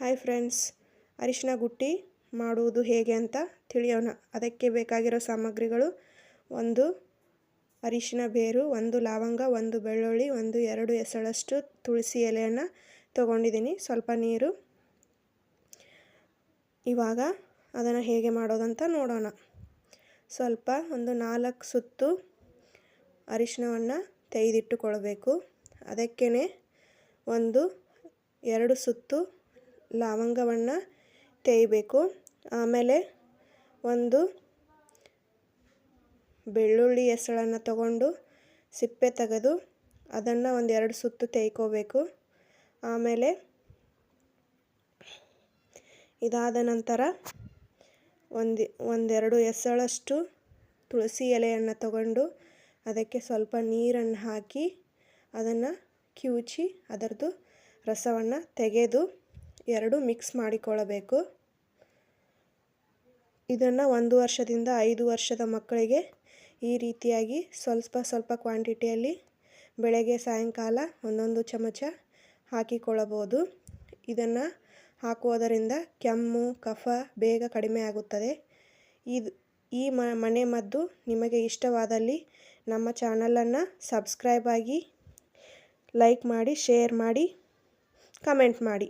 Hi friends, ಅರಿಶಿನ ಗುಟ್ಟಿ ಮಾಡುವುದು ಹೇಗೆ ಅಂತ ತಿಳಿಯೋಣ. ಅದಕ್ಕೆ ಬೇಕಾಗಿರೋ ಸಾಮಗ್ರಿಗಳು ಒಂದು ಅರಿಶಿನ ಬೇರು, ಒಂದು ಲವಂಗ, ಒಂದು ಬೆಳ್ಳುಳ್ಳಿ, ಒಂದು ಎರಡು ಎಸಳಷ್ಟು ತುಳಸಿ ಎಲೆಯನ್ನು ತೊಗೊಂಡಿದ್ದೀನಿ. ಸ್ವಲ್ಪ ನೀರು. ಇವಾಗ ಅದನ್ನು ಹೇಗೆ ಮಾಡೋದಂತ ನೋಡೋಣ. ಸ್ವಲ್ಪ ಒಂದು ನಾಲ್ಕು ಸುತ್ತು ಅರಿಶಿನವನ್ನು ತೆಗೆದಿಟ್ಟುಕೊಳ್ಬೇಕು. ಅದಕ್ಕೇ ಒಂದು ಎರಡು ಸುತ್ತು ಲವಂಗವನ್ನು ತೇಯಬೇಕು. ಆಮೇಲೆ ಒಂದು ಬೆಳ್ಳುಳ್ಳಿ ಹೆಸಳನ್ನು ತಗೊಂಡು ಸಿಪ್ಪೆ ತೆಗೆದು ಅದನ್ನು ಒಂದು ಎರಡು ಸುತ್ತು ತೇಯ್ಕೋಬೇಕು. ಆಮೇಲೆ ಇದಾದ ನಂತರ ಒಂದು, ಒಂದೆರಡು ಎಸಳಷ್ಟು ತುಳಸಿ ಎಲೆಯನ್ನು ತಗೊಂಡು ಅದಕ್ಕೆ ಸ್ವಲ್ಪ ನೀರನ್ನು ಹಾಕಿ ಅದನ್ನು ಕಿವುಚಿ ಅದರದ್ದು ರಸವನ್ನು ತೆಗೆದು ಎರಡು ಮಿಕ್ಸ್ ಮಾಡಿಕೊಳ್ಳಬೇಕು. ಇದನ್ನು ಒಂದು ವರ್ಷದಿಂದ ಐದು ವರ್ಷದ ಮಕ್ಕಳಿಗೆ ಈ ರೀತಿಯಾಗಿ ಸ್ವಲ್ಪ ಸ್ವಲ್ಪ ಕ್ವಾಂಟಿಟಿಯಲ್ಲಿ ಬೆಳಗ್ಗೆ, ಸಾಯಂಕಾಲ ಒಂದೊಂದು ಚಮಚ ಹಾಕಿಕೊಳ್ಳಬಹುದು. ಇದನ್ನು ಹಾಕುವುದರಿಂದ ಕೆಮ್ಮು, ಕಫ ಬೇಗ ಕಡಿಮೆ ಆಗುತ್ತದೆ. ಇದು, ಈ ಮನೆ ಮದ್ದು ನಿಮಗೆ ಇಷ್ಟವಾದಲ್ಲಿ ನಮ್ಮ ಚಾನಲನ್ನು ಸಬ್ಸ್ಕ್ರೈಬ್ ಆಗಿ ಲೈಕ್ ಮಾಡಿ ಶೇರ್ ಮಾಡಿ ಕಮೆಂಟ್ ಮಾಡಿ.